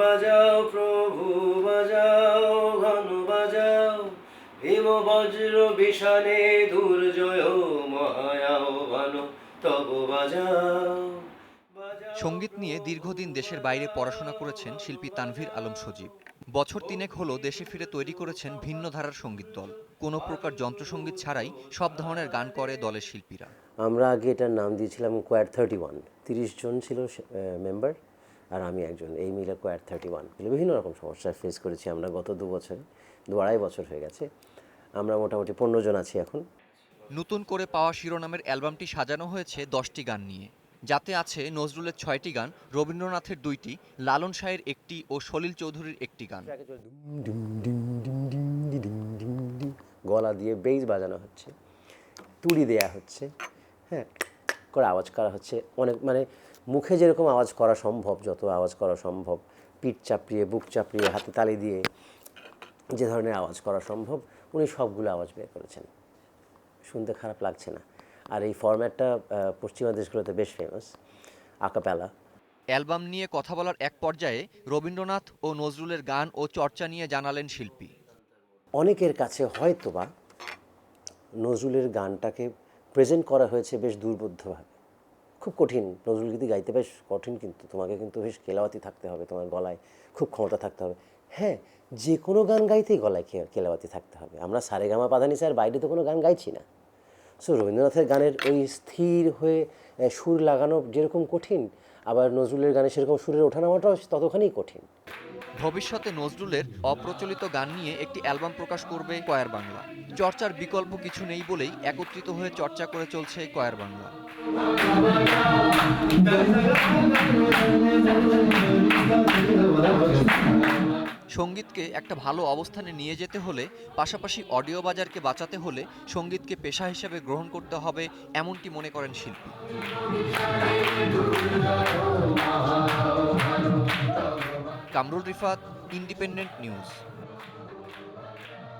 বাজাও প্রভু বাজাও ঘন বাজাও। হিম বজ্র বিষানে দুর্জয় মহায়াও ভান তব বাজাও বাজাও। সংগীত নিয়ে দীর্ঘদিন দেশের বাইরে পড়াশোনা করেছেন শিল্পী তানভীর আলম সজীব। বছর তিনেক হলো দেশে ফিরে তৈরি করেছেন ভিন্ন ধারার সংগীত দল। কোনো প্রকার যন্ত্রসঙ্গীত ছাড়াই সব ধরনের গান করে দলের শিল্পীরা। আমরা আগে এটার নাম দিয়েছিলাম কোয়ার থার্টি ওয়ান। তিরিশ জন ছিল মেম্বার। আর আমি একজন এই মিলে কোয়ার থার্টি ওয়ান বিভিন্ন রকম সমস্যা ফেস করেছি আমরা গত দু বছরে দু আড়াই বছর হয়ে গেছে। আমরা মোটামুটি পনেরো জন আছি এখন। নতুন করে পাওয়া শিরোনামের অ্যালবামটি সাজানো হয়েছে দশটি গান নিয়ে। যাতে আছে নজরুলের ছয়টি গান রবীন্দ্রনাথের দুইটি লালন শাহের একটি ও সলিল চৌধুরীর একটি গান। গলা দিয়ে বেজ বাজানো হচ্ছে। তুড়ি দেয়া হচ্ছে। হ্যাঁ করে আওয়াজ করা হচ্ছে। অনেক মানে মুখে যেরকম আওয়াজ করা সম্ভব যত আওয়াজ করা সম্ভব পিঠ চাপড়িয়ে বুক চাপড়িয়ে হাতে তালি দিয়ে যে ধরনের আওয়াজ করা সম্ভব উনি সবগুলো আওয়াজ বের করেছেন। শুনতে খারাপ লাগছে না। আর এই ফরম্যাটটা পশ্চিমা দেশগুলোতে বেশ ফেমাস আকাপ্যালা অ্যালবাম নিয়ে কথা বলার এক পর্যায়ে রবীন্দ্রনাথ ও নজরুলের গান ও চর্চা নিয়ে জানালেন শিল্পী। অনেকের কাছে হয়তোবা নজরুলের গানটাকে প্রেজেন্ট করা হয়েছে বেশ দুর্বোধ্যভাবে। খুব কঠিন। নজরুল গীতি গাইতে বেশ কঠিন কিন্তু, তোমাকে কিন্তু বেশ কেলাওয়াতি থাকতে হবে, তোমার গলায় খুব ক্ষমতা থাকতে হবে। হ্যাঁ যে কোনো গান গাইতেই গলায় কেলাওয়াতি থাকতে হবে। আমরা সারেগামা পাধানি স্যার, বাইরে তো কোনো গান গাইছি না। সো রবীন্দ্রনাথের গানের ওই স্থির হয়ে সুর লাগানো যেরকম কঠিন, আবার নজরুলের গানে সেরকম সুরের ওঠানামাটাও ততখানি কঠিন। ভবিষ্যতে নজরুলের অপ্রচলিত গান নিয়ে একটি অ্যালবাম প্রকাশ করবে কয়ার বাংলা। চর্চার বিকল্প কিছু নেই বলেই একত্রিত হয়ে চর্চা করে চলছে কয়ার বাংলা। সঙ্গীতকে একটা ভালো অবস্থানে নিয়ে যেতে হলে, পাশাপাশি অডিও বাজারকে বাঁচাতে হলে সঙ্গীতকে পেশা হিসেবে গ্রহণ করতে হবে, এমনটি মনে করেন শিল্পী। Kamrul Rifat Independent News.